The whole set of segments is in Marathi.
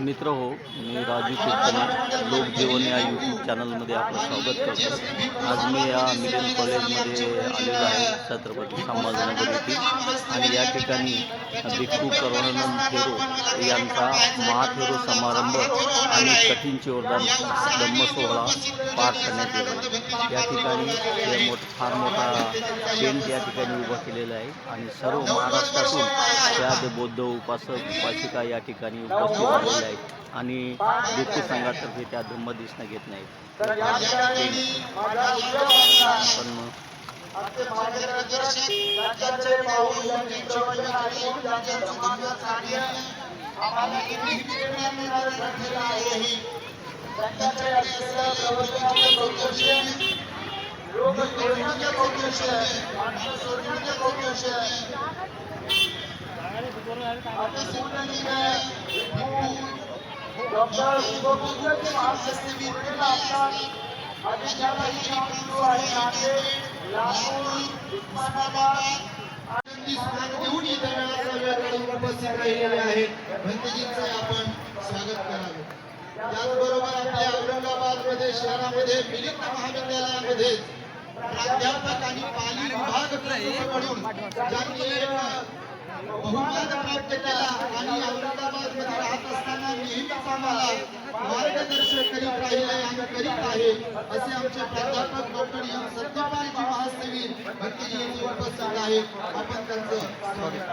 मित्र हो मी राजू कीर्तनर लोकजीवन या यूट्यूब चॅनलमध्ये आपलं स्वागत करतो. आज मी या मिडियम कॉलेजमध्ये आलेलो आहे छत्रपती संभाजीनगर येथील या ठिकाणी भिक्खू करुणानंद थेरो यांचा महाथेरो समारंभ आणि कठीणचे वरदान धम्म सोहळा पार करण्यात येतो या ठिकाणी हे मोठ फार मोठा टेंट या ठिकाणी उभा केलेला आहे आणि सर्व महाराष्ट्रातून त्यात बौद्ध उपासक उपासिका या ठिकाणी उपस्थित झालेले आहेत आणि भिक्खू संघातर्फे त्या धम्म दिसणं घेत नाहीत. पण आपले मार्गदर्शक राज्याचे पाऊल यांची प्रवचन आणि त्यांच्या समाजात कार्य आम्हाला किती प्रेरणा मिळाली ठरलेलं आहे ही। राज्याचे असलेल्या प्रवचनाचे कौतुष्य लोक जोडण्याचे कौतुष्य माणसं सोडण्याचे कौतुष्य आता सूर्यजी ने डॉक्टर शिवपुत्र के मार्गदर्शन में आपका अभी ज़्यादा ही काम शुरू है यहाँ घेऊन इथं उपस्थित राहिलेले आहेत. भंतेजींचं आपण स्वागत करावं. त्याचबरोबर आपल्या औरंगाबादमध्ये शहरामध्ये मिलिंद महाविद्यालयामध्ये प्राध्यापक आणि पाली विभाग म्हणून ज्यांनी एक बहुमान प्राप्त केला आणि औरंगाबादमध्ये राहत असताना नेहमीच आम्हाला मार्गदर्शन करीत राहिले आणि करीत आहे असे आमचे प्राध्यापक डॉक्टर एम सत्यपालजी महासेवी भक्तीजी उपस्थित आहेत. आपण त्यांचं स्वागत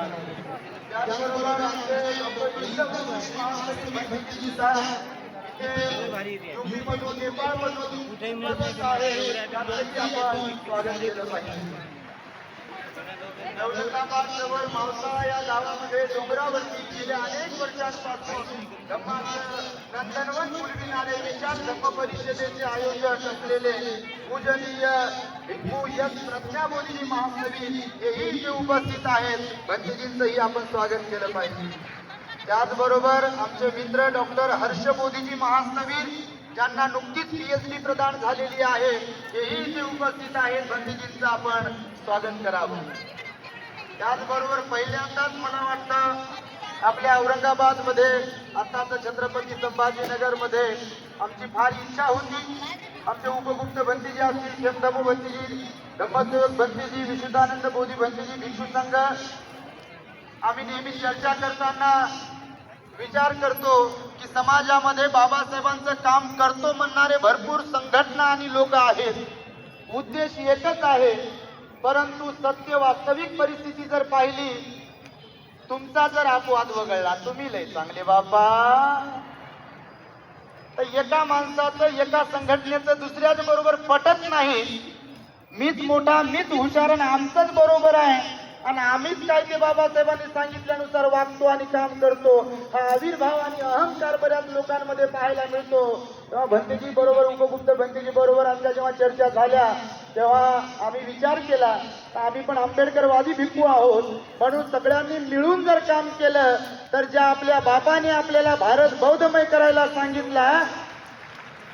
त्याचबरोबर आमचे डॉक्टर इंद्र श्री महासेवी भक्तीजी सुद्धा नेपाळमधून उपस्थित आहे. स्वागत केलं पाहिजे दौलताबाद जवळ मावसा या गावामध्ये डोंगरावरती गेल्या अनेक वर्षांपासून धम्माचं नंदनवन मुलगिनारे विचार धम्म परिषदेचे आयोजक असलेले पूजनीय भिक्खू यश प्रज्ञाबोधी महासवी हेही इथे उपस्थित आहेत. भंतेजींचंही आपण स्वागत केलं पाहिजे. त्याचबरोबर आमचे मित्र डॉक्टर हर्ष मोदीजी महासवीर ज्यांना नुकतीच पीएचडी प्रदान झालेली आहे हेही इथे उपस्थित आहेत. भंतेजींचं आपण स्वागत करावं. त्याचबरोबर पहिल्यांदाच मला वाटतं आपल्या औरंगाबादमध्ये आता आताच छत्रपती संभाजीनगरमध्ये आमची फार इच्छा होती. आमचे उपगुप्त भंतीजी असतील खेमधम भंतीजी धम्मसेवक भंतीजी विशुद्धानंद बोधी भंतीजी भिक्षू संघ. आम्ही नेहमी चर्चा करताना विचार करतो की समाजामध्ये बाबासाहेबांचं काम करतो म्हणणारे भरपूर संघटना आणि लोक आहेत. उद्देश एकच आहे परंतु सत्य वास्तविक परिस्थिती जर पाहिली तुमचा जर अपवाद वगळला तुम्ही लय चांगले बाबा तर एका माणसाचं एका संघटनेचं दुसऱ्याच बरोबर पटत नाही. मीच मोठा मीच हुशार आणि आमचंच बरोबर आहे. आणि आम्हीच काय ते बाबासाहेबांनी सांगितल्यानुसार वागतो आणि काम करतो. हा आविर्भाव आणि अहंकार बऱ्याच लोकांमध्ये पाहायला मिळतो. तेव्हा भंतेजी बरोबर उपगुप्त भंतेजी बरोबर आमच्या जेव्हा चर्चा झाल्या तेव्हा आम्ही विचार केला तर आम्ही पण आंबेडकरवादी भिक्खू आहोत. म्हणून सगळ्यांनी मिळून जर काम केलं तर ज्या आपल्या बापाने आपल्याला भारत बौद्धमय करायला सांगितला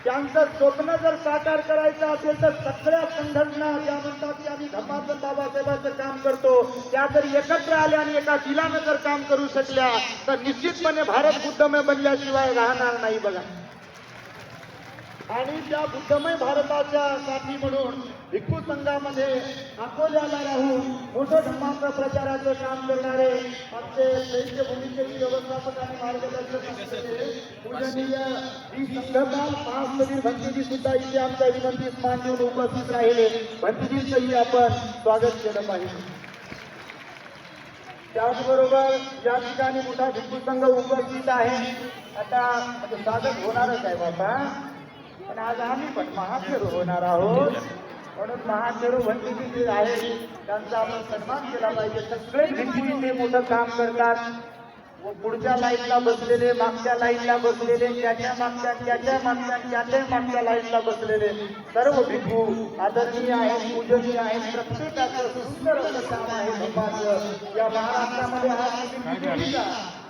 त्यांचं स्वप्न जर साकार करायचं असेल तर सगळ्या संघटना ज्या म्हणतात की आम्ही धम्माचं बाबासाहेबांचं काम करतो त्या जर एकत्र आल्या आणि एका दिलानं जर काम करू शकल्या तर निश्चितपणे भारत बुद्धमय बनल्याशिवाय राहणार नाही बघा. आणि त्या बुद्धमय भारताच्या साठी म्हणून भिक्खू संघामध्ये अकोल्याला राहून मोठं धर्मांतर प्रचाराचं काम करणारे आमचे चैत्यभूमीचे व्यवस्थापक आणि मार्गदर्शक पूजनीय श्री संघपाल महास्तवीर भंतीजी सुद्धा इथे आमच्या विनंतीत मान देऊन उपस्थित राहिले. भंतीजींचंही आपण स्वागत केलं पाहिजे. त्याचबरोबर या ठिकाणी मोठा भिक्खू संघ उपस्थित आहे. आता म्हणजे स्वागत होणारच आहे बाबा. पण आज आम्ही पण महाफेरू होणार आहोत. म्हणून महाफेरू भंतीजी जे आहे. त्यांचा आपण सन्मान केला पाहिजे. सगळे भिक्खू इथे मोठं काम करतात. व पुढच्या लाईनला बसलेले मागच्या लाईनला बसलेले त्याच्या मागच्या त्याच्या मागच्या त्याच्या मागच्या लाईनला बसलेले सर्व भिक्खू आदरणीय आहेत पूजनीय आहेत. प्रत्येकाचं सुंदर असं काम आहे या महाराष्ट्रामध्ये हा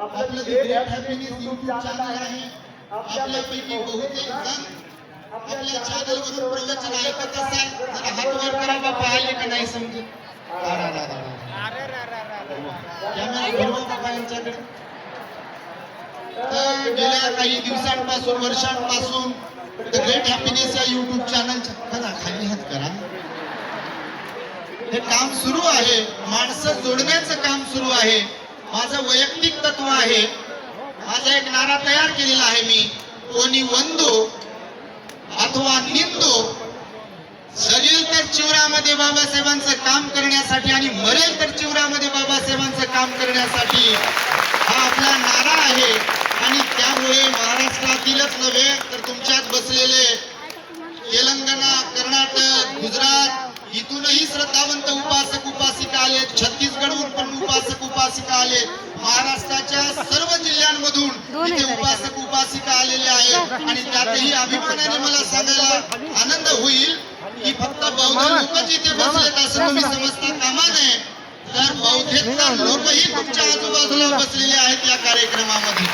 आपलं ग्रेट हॅपीनेस युट्यूब चॅनल आहे. आपल्यापैकी बहुतेक जण आपल्या चॅनलवरून प्रवचन ऐकत असाल जरा हात वर करा बा पाहिले का नाही समजत बाबा यांच्याकडे. तर गेल्या काही दिवसांपासून वर्षांपासून द ग्रेट हॅपीनेस या युट्यूब चॅनलच्या करा खाली हात करा. हे काम सुरू आहे. माणसं जोडण्याचं काम सुरू आहे. माझं वैयक्तिक तत्व आहे. माझा एक नारा तयार केलेला आहे मी. कोणी वंदो अथवा निंदो जगेल तर चिवरामध्ये बाबासाहेबांचं काम करण्यासाठी आणि मरेल तर चिवरामध्ये बाबासाहेबांचं काम करण्यासाठी हा आपला नारा आहे. आणि त्यामुळे महाराष्ट्रातीलच नव्हे तर तुमच्यात बसलेले तेलंगणा कर्नाटक गुजरात इथूनही श्रद्धावंत उपासक उपासिका आलेत छत्तीसगडहून पण उपासक उपासिका आलेत महाराष्ट्राच्या सर्व जिल्ह्यांमधून इथे उपासक उपासिका आलेले आहेत. आणि त्यातही अभिमानाने मला सांगायला आनंद होईल की फक्त बौद्ध लोकच इथे बसलेत असं तुम्ही समजता कामा नये. तर बौद्धेतर लोकही तुमच्या आजूबाजूला बसलेले आहेत या कार्यक्रमामध्ये.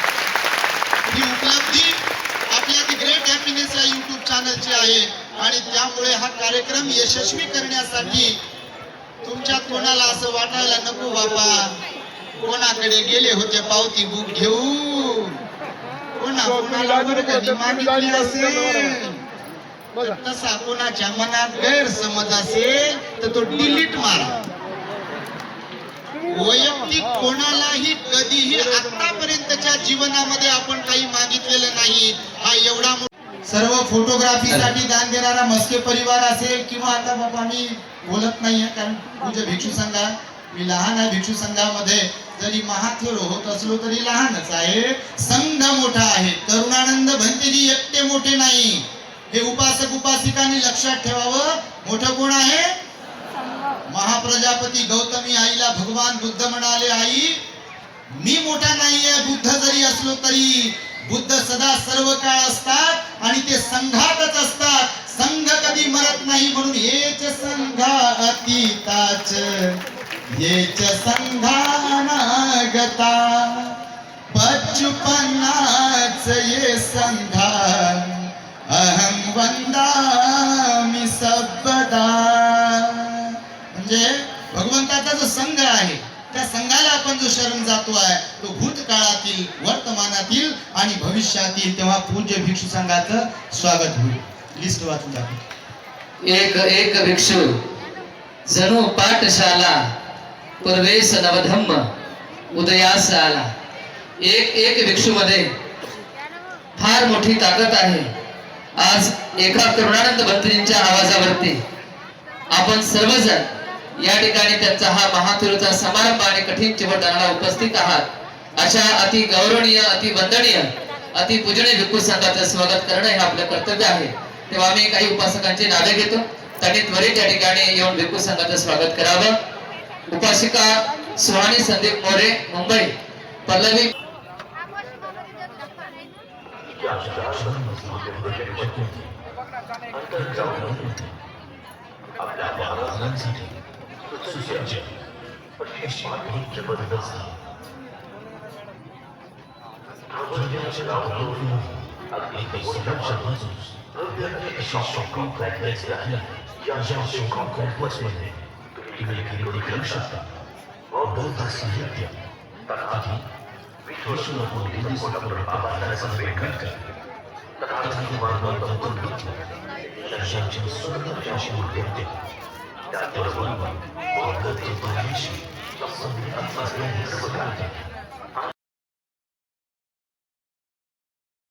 ही उपलब्धी आपल्या दी ग्रेट हॅपीनेस या युट्यूब चॅनलची आहे. आणि त्यामुळे हा कार्यक्रम यशस्वी करण्यासाठी तुमच्यात कोणाला असं वाटायला नको बाबा. कोणाकडे गेले होते पावती बुक घेऊन? कोणा कोणाला वर्गणी मागितली असेल? तर तसा कोणाच्या मनात गैरसमज असेल तर तो डिलीट मारा. वैयक्तिक कोणालाही कधीही आतापर्यंतच्या जीवनामध्ये आपण काही मागितलेलं नाही. हा एवढा सर्व फोटोग्राफीसाठी दान देणारा मस्के परिवार असेल किंवा आता बाबा मी बोलत नाहीये कारण पूज्य भिक्षू संघा मी लहान आहे भिक्षू संघामध्ये. जरी महाथेरो होत असलो तरी लहानच आहे. संघ मोठा आहे. तरुणानंद भंतेजी एकटे मोठे नाही. हे उपासक उपासिकांनी लक्षात ठेवावं. मोठं कोण आहे? महाप्रजापती गौतमी आईला भगवान बुद्ध म्हणाले आई मी मोठा नाहीये बुद्ध जरी असलो तरी बुद्ध सदा सर्व काळ असतात आणि ते संघातच असतात. संघ कधी मरत नाही म्हणून हेच संघा अतीताच. हेच संघानागता पचपन्नाच ये संघा अहम वंदामि सबदा म्हणजे भगवंताचा जो संघ आहे त्या संघाला आपण जो शरण जातो आहे तो भूतकाळातील वर्तमानातील आणि भविष्यातील तेव्हा पूज्य भिक्षू संघाचं स्वागत होईल. लिस्ट वाचून दाखव. एक एक भिक्षू जणू पाठशाला प्रवेश नवधम्म उदयास आला एक एक भिक्षू मध्ये फार मोठी ताकद आहे. आज एका करुणानंद भंत्रींच्या आवाजावरती आपण सर्वजण या ठिकाणी त्यांचा हा महाथिरूचा समारंभ आणि कठीण चिवटदानाला उपस्थित आहात. अशा अति गौरवणीय अति वंदनीय अति पूजनीय भिक्खू संघाचं स्वागत करणं हे आपलं कर्तव्य आहे. तेव्हा आम्ही काही उपासकांची नावे घेतो. त्यांनी त्वरित या ठिकाणी येऊन भिक्खू संघाचं स्वागत करावं. उपासिका सुहाणी संदीप मोरे मुंबई. पल्लवी. आपल्या सुसज्ज अशी जबरदस्त नाव अगदी शॉपिंग कॉम्प्लेक्स आहे या शॉपिंग तुम्ही खरेदी करू शकता बौद्ध साहित्य तथापि विश्वपूर हिंदी संपूर्ण आवाजाचा भेटकर सुंदर अशी मूर्ती बौद्ध तत्त्वज्ञाशी संबंधित असलेले सर्व ग्रंथ